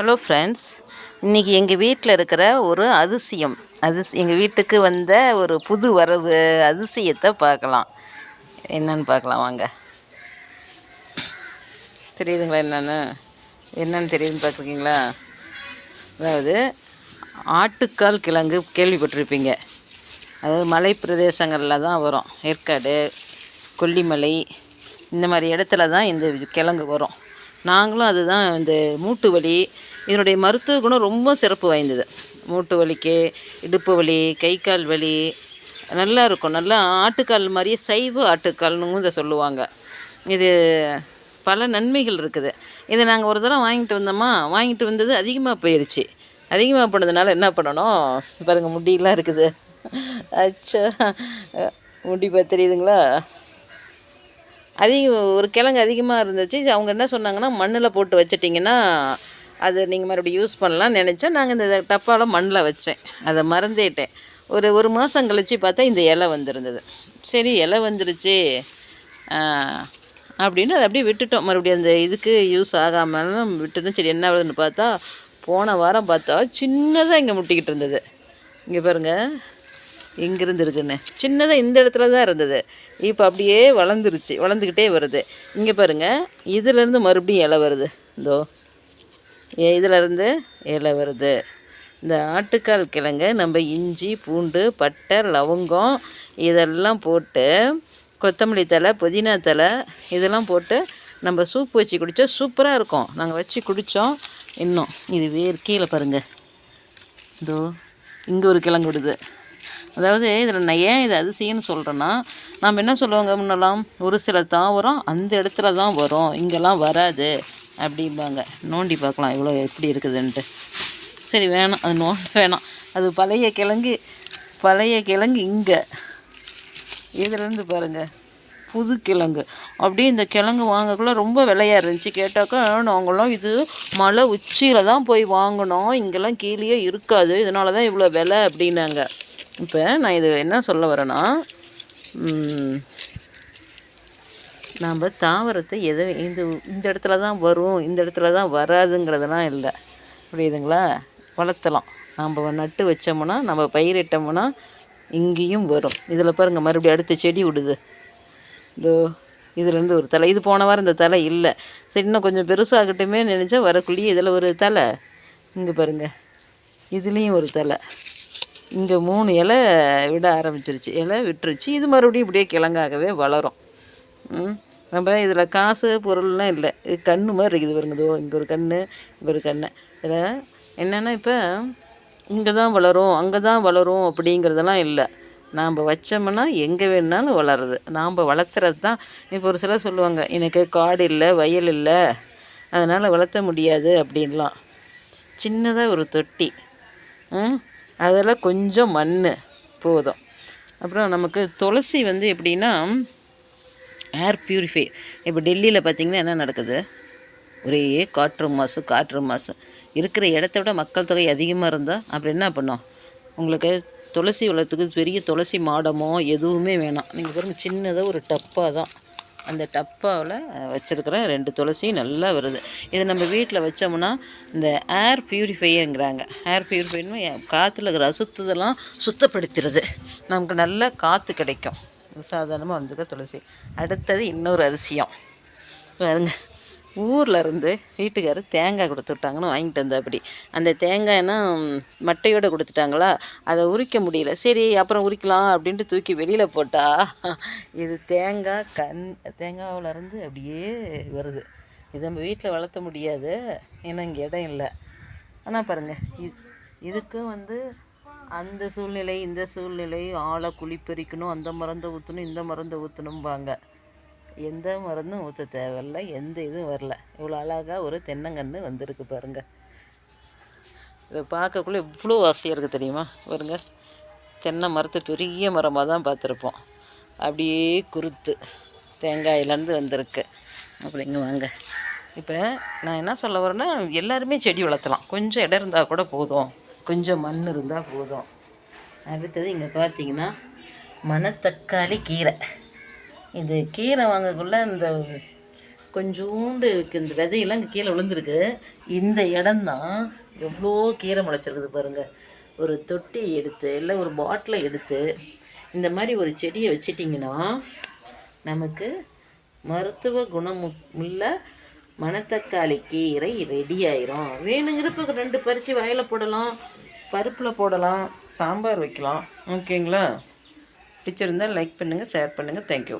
Hello friends இன்றைக்கி எங்கள் வீட்டில் இருக்கிற ஒரு அதிசயம். அதிச எங்கள் வீட்டுக்கு வந்த ஒரு புது வரவு அதிசயத்தை பார்க்கலாம். என்னன்னு பார்க்கலாம் வாங்க. தெரியுதுங்களா என்னென்னு? என்னன்னு தெரியுதுன்னு பார்க்குறீங்களா அதாவது ஆட்டுக்கால் கிழங்கு கேள்விப்பட்டிருப்பீங்க. அதாவது மலை பிரதேசங்களில் தான் வரும். ஏற்காடு கொல்லிமலை இந்த மாதிரி இடத்துல தான் இந்த கிழங்கு வரும். நாங்களும் அதுதான் இந்த மூட்டு வலி இதனுடைய மருத்துவ குணம் ரொம்ப சிறப்பு வாய்ந்தது. மூட்டு வலிக்கு இடுப்பு வலி கை கால் வலி நல்லா இருக்கும். நல்லா ஆட்டுக்கால் மாதிரியே சைவ ஆட்டுக்கால்னு இதை சொல்லுவாங்க. இது பல நன்மைகள் இருக்குது. இதை நாங்கள் ஒரு தடவை வாங்கிட்டு வந்தோமா வாங்கிட்டு வந்தது அதிகமாக போயிடுச்சு அதிகமாக போனதுனால என்ன பண்ணணும்? பாருங்கள் முடியெல்லாம் இருக்குது. அச்சா முடி பார்த்து தெரியுதுங்களா? அதிக ஒரு கிழங்கு அதிகமாக இருந்துச்சு. அவங்க என்ன சொன்னாங்கன்னா மண்ணில் போட்டு வச்சிட்டிங்கன்னா அது நீங்கள் மறுபடியும் யூஸ் பண்ணலாம் நினச்சா நாங்கள் இந்த டப்பாவில் மண்ணில் வச்சேன். அதை மறந்துட்டேன். ஒரு ஒரு மாதம் கழித்து பார்த்தா இந்த இலை வந்துருந்தது. சரி இலை வந்துருச்சு. அப்படின்னு அதை அப்படியே விட்டுட்டோம். மறுபடியும் அந்த இதுக்கு யூஸ் ஆகாமலும் விட்டுட்டோம். சரி என்ன ஆகுதுன்னு பார்த்தா போன வாரம் பார்த்தா சின்னதாக இங்கே முட்டிக்கிட்டு இருந்தது. இங்கே பாருங்கள் எங்கேருந்து இருக்குன்னு சின்னதாக இந்த இடத்துல தான் இருந்தது. இப்போ அப்படியே வளர்ந்துருச்சு. வளர்ந்துக்கிட்டே வருது. இங்கே பாருங்கள் இதிலேருந்து மறுபடியும் இலை வருது. இதோ. இதிலருந்து இலை வருது? இந்த ஆட்டுக்கால் கிழங்கு நம்ம இஞ்சி பூண்டு பட்டை லவங்கம் இதெல்லாம் போட்டு கொத்தமல்லி தழை புதினா தழை இதெல்லாம் போட்டு நம்ம சூப் வச்சு குடித்தா சூப்பராக இருக்கும். நாங்கள் வச்சு குடித்தோம் இன்னும் இது வேறு கீழே பாருங்கள் இதோ இங்கே ஒரு கிழங்கு விடுது. அதாவது இதில் நான் ஏன் இது அதிசயம்னு சொல்கிறேன்னா நாம் என்ன சொல்லுவாங்க முன்னெல்லாம்? ஒரு சில தாவரம் அந்த இடத்துல தான் வரும். இங்கெல்லாம் வராது. அப்படிம்பாங்க. நோண்டி பார்க்கலாம் இவ்வளோ எப்படி இருக்குதுன்ட்டு. சரி வேணாம். அது நோண்ட வேணாம். அது பழைய கிழங்கு பழைய கிழங்கு இங்கே. இதுலேருந்து பாருங்கள் புது கிழங்கு. அப்படியே இந்த கிழங்கு வாங்கக்குள்ளே ரொம்ப விலையாக இருந்துச்சு. கேட்டாக்கா நாங்களாம் இது மலை உச்சியில் தான் போய் வாங்கினோம். இங்கெல்லாம் கீழேயே இருக்காது. இதனால தான் இவ்வளோ விலை அப்படின்னாங்க. இப்போ நான் இது என்ன சொல்ல வரேன்னா நாம் தாவரத்தை எதை இந்த இந்த இடத்துல தான் வரும் இந்த இடத்துல தான் வராதுங்கிறதெல்லாம் இல்லை. புரியுதுங்களா? வளர்த்தலாம். நம்ம நட்டு வச்சோம்னா நம்ம பயிரிட்டோம்னா இங்கேயும் வரும். இதில் பாருங்கள் மறுபடியும் அடுத்த செடி விடுது. இதோ இதுலேருந்து ஒரு தலை. இது போன வாரம் இந்த தலை இல்லை. சரி இன்னும் கொஞ்சம் பெருசாகட்டுமே நினச்சா வரக்குள்ளேயே இதில் ஒரு தலை. இங்கே பாருங்கள் இதுலேயும் ஒரு தலை. இங்கே மூணு இலை விட ஆரம்பிச்சிருச்சு. இலை விட்டுருச்சு. இது மறுபடியும் இப்படியே கிழங்காகவே வளரும். நம்ம இதில் காசு பொருள்லாம் இல்லை. இது கண்ணு மாதிரி இருக்குது பாருங்கதோ இங்கே ஒரு கண் இங்கே ஒரு கண் இதில் என்னென்னா இப்போ இங்கே தான் வளரும் அங்கே தான் வளரும் அப்படிங்கிறதெல்லாம் இல்லை. நாம் வச்சோம்னா எங்கே வேணுனாலும் வளருது. நாம் வளர்த்துறது தான் இப்போ ஒரு சிலர் சொல்லுவாங்க எனக்கு காடு இல்லை வயல் இல்லை. அதனால் வளர்த்த முடியாது அப்படின்லாம். சின்னதாக ஒரு தொட்டி. அதில் கொஞ்சம் மண் போதும். அப்புறம் நமக்கு துளசி வந்து எப்படின்னா ஏர் ப்யூரிஃபை இப்போ டெல்லியில் பார்த்திங்கன்னா என்ன நடக்குது? ஒரே காற்று மாசு காற்று மாசு. இருக்கிற இடத்த விட மக்கள் தொகை அதிகமாக இருந்தால் அப்புறம் என்ன பண்ணோம்? உங்களுக்கு துளசி வளர்த்துக்கு பெரிய துளசி மாடமோ எதுவுமே வேணாம். நீங்கள் பாருங்கள் சின்னதாக ஒரு டப்பாக தான். அந்த டப்பாவில் வச்சுருக்கிற ரெண்டு துளசியும் நல்லா வருது. இதை நம்ம வீட்டில் வச்சோம்னா இந்த ஏர் ப்யூரிஃபையருங்கிறாங்க ஏர் பியூரிஃபைன்னு காற்றுல இருக்கிற அசுத்ததெல்லாம் சுத்தப்படுத்துறது நமக்கு நல்லா காற்று கிடைக்கும். சாதாரணமாக வந்துக்க துளசி. அடுத்தது இன்னொரு அதிசயம். பாருங்க ஊரில் இருந்து வீட்டுக்காரர் தேங்காய் கொடுத்து விட்டாங்கன்னு வாங்கிட்டு வந்தேன் அப்படி அந்த தேங்காய்னா மட்டையோடு கொடுத்துட்டாங்களா? அதை உரிக்க முடியல. சரி அப்புறம் உரிக்கலாம் அப்படின்ட்டு தூக்கி வெளியில் போட்டால் இது தேங்காய் கண் தேங்காவிலருந்து அப்படியே வருது. இது நம்ம வீட்டில் வளர்த்த முடியாது. ஏன்னா இங்கே இடம் இல்லை. ஆனால் பாருங்கள் இது இதுக்கும் வந்து அந்த சூழ்நிலை இந்த சூழ்நிலை ஆளை குளிப்பறிக்கணும் அந்த மருந்தை ஊற்றணும் இந்த மருந்தை ஊற்றணும்பாங்க எந்த மருந்தும் ஊற்ற தேவையில்ல எந்த இதுவும் வரல. இவ்வளோ அழகாக ஒரு தென்னங்கன்று வந்திருக்கு பாருங்கள் இதை பார்க்கக்குள்ளே இவ்வளோ ஆசையாக இருக்குது தெரியுமா? பாருங்க. தென்னை மரத்தை பெரிய மரமாக தான் பார்த்துருப்போம். அப்படியே குருத்து தேங்காயிலேருந்து வந்திருக்கு. அப்படிங்க வாங்க. இப்போ நான் என்ன சொல்ல வரேன்னா எல்லாருமே செடி வளர்த்தலாம். கொஞ்சம் இடம் இருந்தால் கூட போதும். கொஞ்சம் மண் இருந்தால் போதும். அடுத்தது இங்கே பார்த்தீங்கன்னா மணத்தக்காளி கீரை. இது கீரை வாங்கக்குள்ளே இந்த கொஞ்சோண்டு இந்த விதையெல்லாம் இங்கே கீழே விழுந்திருக்கு. இந்த இடம்தான் எவ்வளோ கீரை முளைச்சிருக்குது பாருங்கள் ஒரு தொட்டி எடுத்து இல்லை ஒரு பாட்டிலை எடுத்து இந்த மாதிரி ஒரு செடியை வச்சிட்டிங்கன்னா நமக்கு மருத்துவ குணமு உள்ள மணத்தக்காளி கீரை ரெடி ஆயிரும். வேணுங்கிறப்ப ரெண்டு பறித்து வயலில் போடலாம். பருப்பில் போடலாம். சாம்பார் வைக்கலாம். ஓகேங்களா? பிடிச்சிருந்தால் லைக் பண்ணுங்கள் ஷேர் பண்ணுங்கள் தேங்க்யூ